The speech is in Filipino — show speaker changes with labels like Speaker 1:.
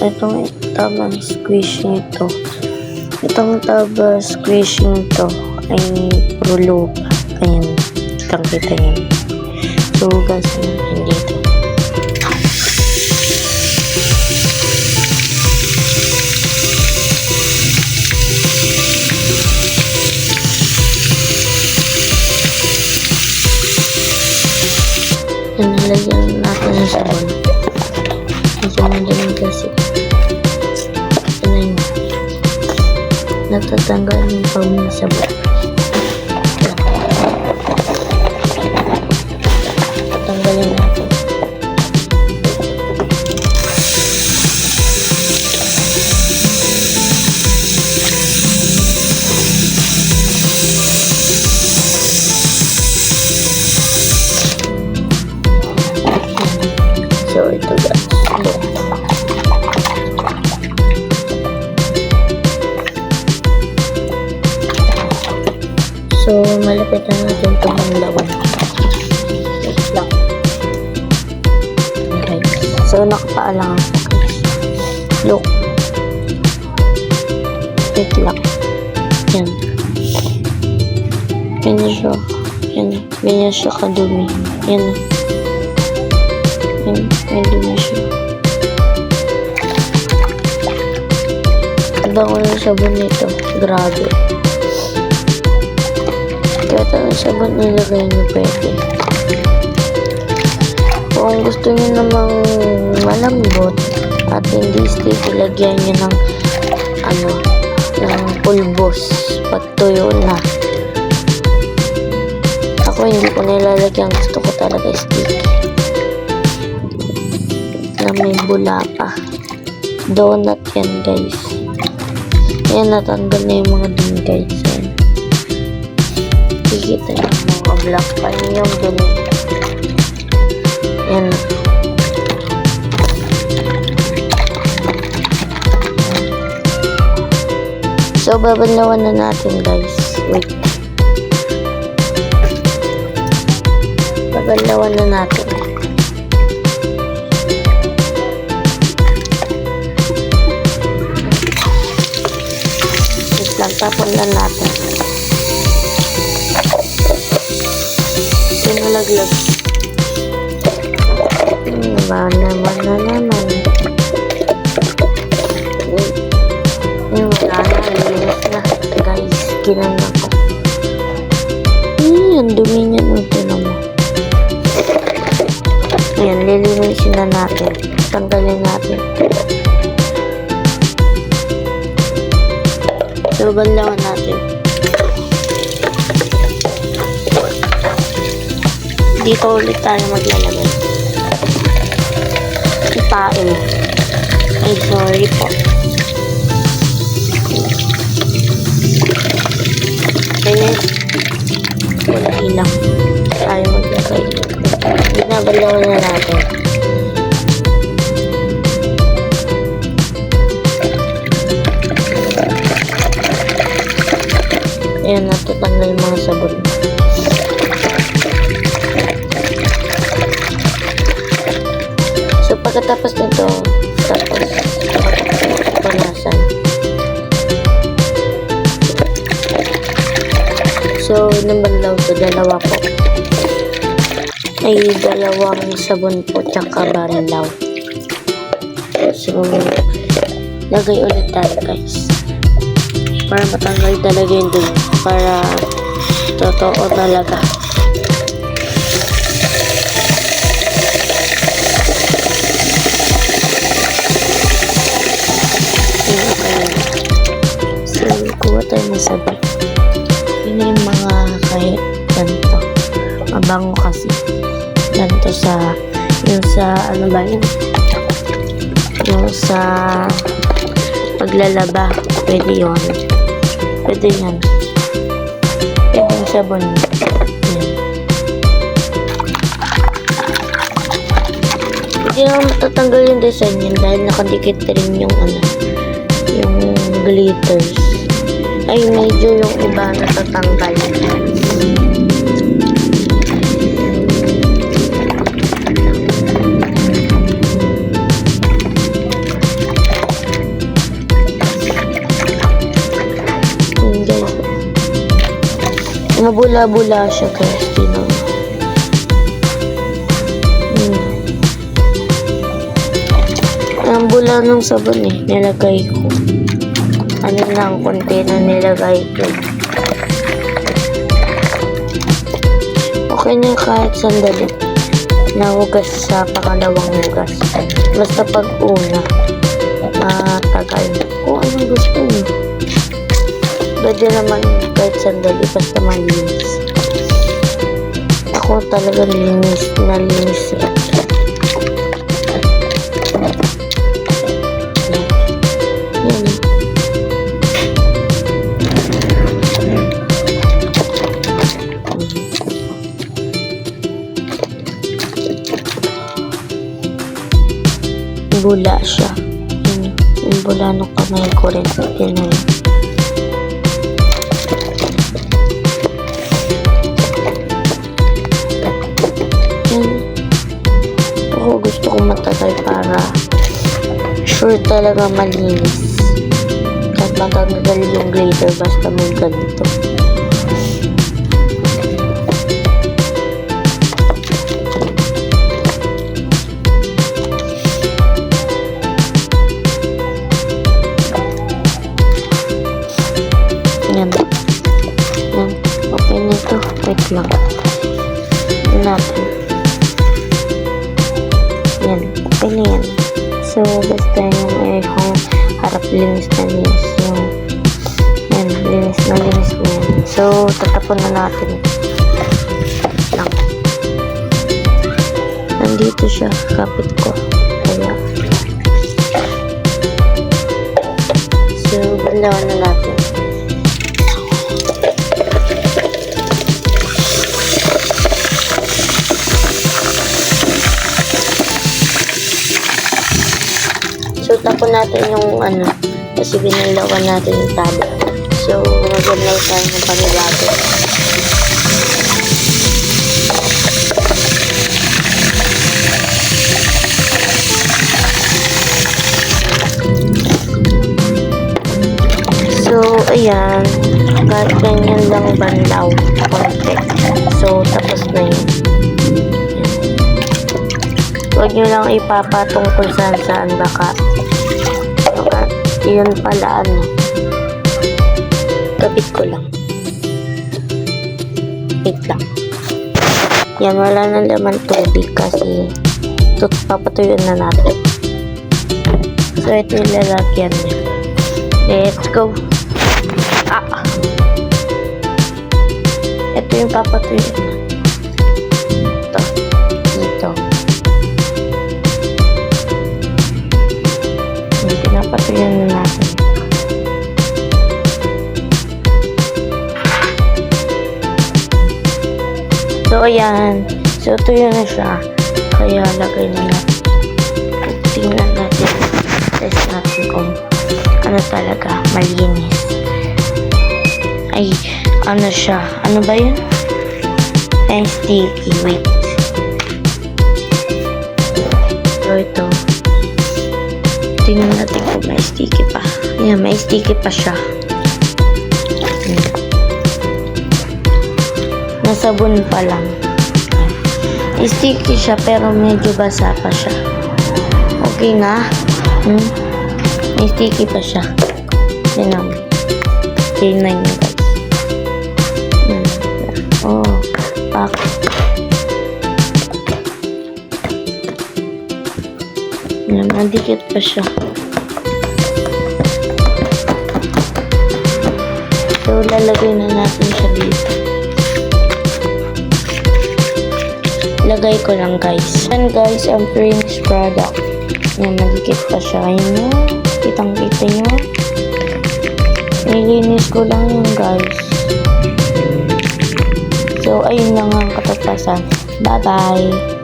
Speaker 1: itong tamang squishing ito. Itong taba squishing to ay lupa. Ayan, kitang kita yan. So, guys, dito. Yan, nalagyan natin ng sabon. Natatanggal yung pag may sabon. Malapit na natin itong panglawan. Wait lang. Okay. So, nakapaalang ako guys. Look. Wait lang. Yan. Ganyan siya. Yan. Ganyan siya kadumi. Yan. Yan. May dumi siya. Iba ko ng sabon nito. Grabe. Kahit anong sabon nilagay niyo pwede. Kung gusto niyo namang malambot at hindi sticky, lagyan niyo ng ano, ng pulbos pag tuyo na. Ako hindi ko nilalagyan. Gusto ko talaga sticky. Na may bula pa. Donut yan guys. Ayan, natanggal na yung mga dun guys. Ayan. Kikita niyo mga black pa yung dun. Ayan. So, babanlawan na natin guys. Wait. Babanlawan na natin. Wait lang, tapon lang natin. Sinalaglag. Hmm, ba naman na naman. Eh, wala na. Linis na. Guys, ginan ako. Eh, ang dumi niya nung tinan mo. Ayan, lilinisin na natin. Tanggalin natin. So, banlawan natin. Dito ulit tayo maglalagay. Ipain. Ay, sorry po. Ganyan. Wala ilang. Tayo maglagay. Binabalawan na natin. Pagkatapos nito, tapos, panasan. So, ilang banlaw to? Dalawa po. Ay, dalawang sabon po, tsaka banlaw. So, lagay ulit tayo, guys. Para matanggal talaga yung dun. Para totoo talaga. Sabi. Yun yung mga kahit ganito. Mabango kasi. Ganito sa, yung sa, ano ba yun? Yung sa paglalaba. Pwede yun. Pwede yan. Pwede yung sabon. Yan. Hindi naman matatanggal yung design yun dahil nakadikit rin yung ano, yung glitters ay medyo yung iba natatanggal. Mabula-bula siya guys, tinan. Hmm. Ang bula nung sabon eh, nilagay ko. Ano lang, konti na nilagay ko. Okay na kahit sandali. Nahugas sa pangalawang hugas. Basta pag una, matagal. Kung anong gusto mo. Pwede naman kahit sandali, basta malinis. Ako talaga linis, nalinis eh. Siya. Yan. Yung bula ng kamay ko rin. Yun. Yan. Ako gusto ko matagal para sure talaga malinis. Kahit matanggal yung glitter basta may ganito. Na. So, basta yung aircon harap linis na linis yung yan, linis na linis yan. So, tatapon na natin. Lang. Nandito siya, kapit ko. Kaya. So, na tapon natin yung ano, kasi binalawan natin yung tabo. So, mag-apply tayo ng panibago. So, ayan. Kahit ganyan lang banlaw. Konti. So, tapos na yun. Huwag nyo lang ipapatong kung saan saan baka. Yun pala ano. Kapit ko lang. Wait lang. Yan, wala nang laman tubig kasi tut na natin. So, ito yung lalagyan. Let's go. Ah! Ito yung papatuyuan So, ayan. So, tuyo na siya. Kaya, lagay na. Tingnan natin. Test natin kung ano talaga. Malinis. Ay, ano siya. Ano ba yun? Ay, sticky. Wait. So, ito. Tingnan natin kung may sticky pa. Ayan, may sticky pa siya. Nasabon pa lang. Sticky siya pero medyo basa pa siya. Okay na. Hmm? Sticky pa siya. Yan lang. Tingnan nyo guys. Oh, pak. Yan, madikit pa siya. So, lalagay na natin siya dito. Lagay ko lang guys. Yan guys, ang finished product. Yan, madikit pa siya. Ayun nyo. Kitang kita nyo. Nilinis ko lang yun guys. So, ayun lang ang katapasan. Bye-bye.